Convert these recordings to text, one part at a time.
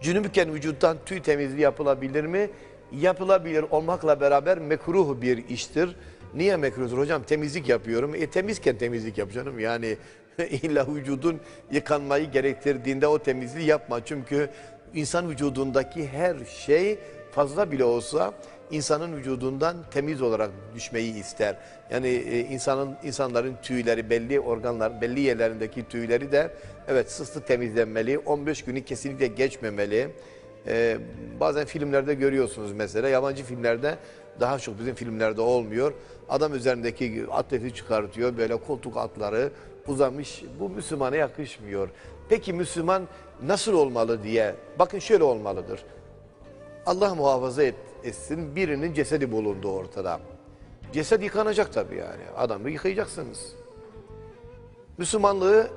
Cünübüken vücuttan tüy temizliği yapılabilir mi? Yapılabilir olmakla beraber mekruh bir iştir. Niye mekruhtur hocam? Temizlik yapıyorum. E temizken temizlik yap canım. Yani illa vücudun yıkanmayı gerektirdiğinde o temizliği yapma. Çünkü insan vücudundaki her şey fazla bile olsa insanın vücudundan temiz olarak düşmeyi ister. Yani e, insanın insanların tüyleri belli organlar belli yerlerindeki tüyleri de evet sıslı temizlenmeli. 15 günü kesinlikle geçmemeli. Ee, bazen filmlerde görüyorsunuz mesela yabancı filmlerde daha çok bizim filmlerde olmuyor. Adam üzerindeki atleti çıkartıyor böyle koltuk altları uzamış. Bu Müslümana yakışmıyor. Peki Müslüman nasıl olmalı diye bakın şöyle olmalıdır. Allah muhafaza et, etsin birinin cesedi bulundu ortada. Ceset yıkanacak tabii yani. Adamı yıkayacaksınız. Müslümanlığı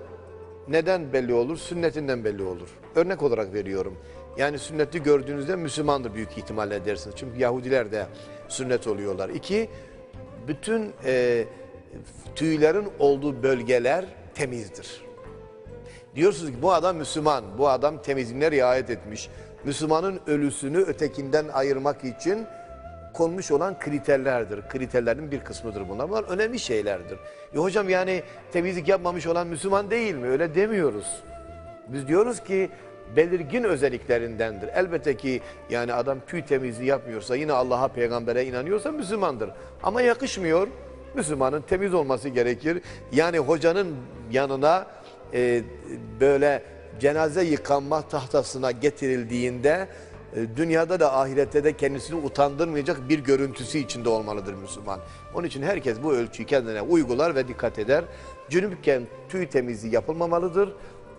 neden belli olur? Sünnetinden belli olur. Örnek olarak veriyorum. Yani sünneti gördüğünüzde Müslümandır büyük ihtimalle dersiniz. Çünkü Yahudiler de sünnet oluyorlar. İki, bütün e, tüylerin olduğu bölgeler temizdir. Diyorsunuz ki bu adam Müslüman, bu adam temizliğine riayet etmiş. Müslümanın ölüsünü ötekinden ayırmak için konmuş olan kriterlerdir. Kriterlerin bir kısmıdır bunlar. Bunlar önemli şeylerdir. E hocam yani temizlik yapmamış olan Müslüman değil mi? Öyle demiyoruz. Biz diyoruz ki belirgin özelliklerindendir. Elbette ki yani adam tüy temizliği yapmıyorsa yine Allah'a peygambere inanıyorsa Müslümandır. Ama yakışmıyor. Müslümanın temiz olması gerekir. Yani hocanın yanına e, böyle cenaze yıkanma tahtasına getirildiğinde e, dünyada da ahirette de kendisini utandırmayacak bir görüntüsü içinde olmalıdır Müslüman. Onun için herkes bu ölçüyü kendine uygular ve dikkat eder. Cünüpken tüy temizliği yapılmamalıdır.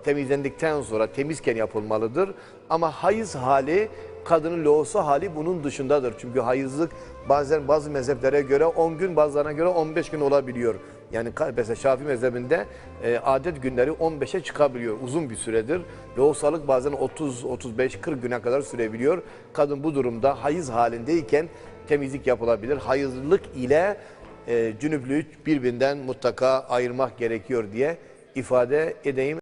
Temizlendikten sonra temizken yapılmalıdır. Ama hayız hali kadının loğusu hali bunun dışındadır. Çünkü hayızlık bazen bazı mezheplere göre 10 gün bazılarına göre 15 gün olabiliyor. Yani mesela Şafii mezhebinde e, adet günleri 15'e çıkabiliyor. Uzun bir süredir. Loğusalık bazen 30, 35, 40 güne kadar sürebiliyor. Kadın bu durumda hayız halindeyken temizlik yapılabilir. Hayızlılık ile e, cünüplüğü birbirinden mutlaka ayırmak gerekiyor diye ifade edeyim.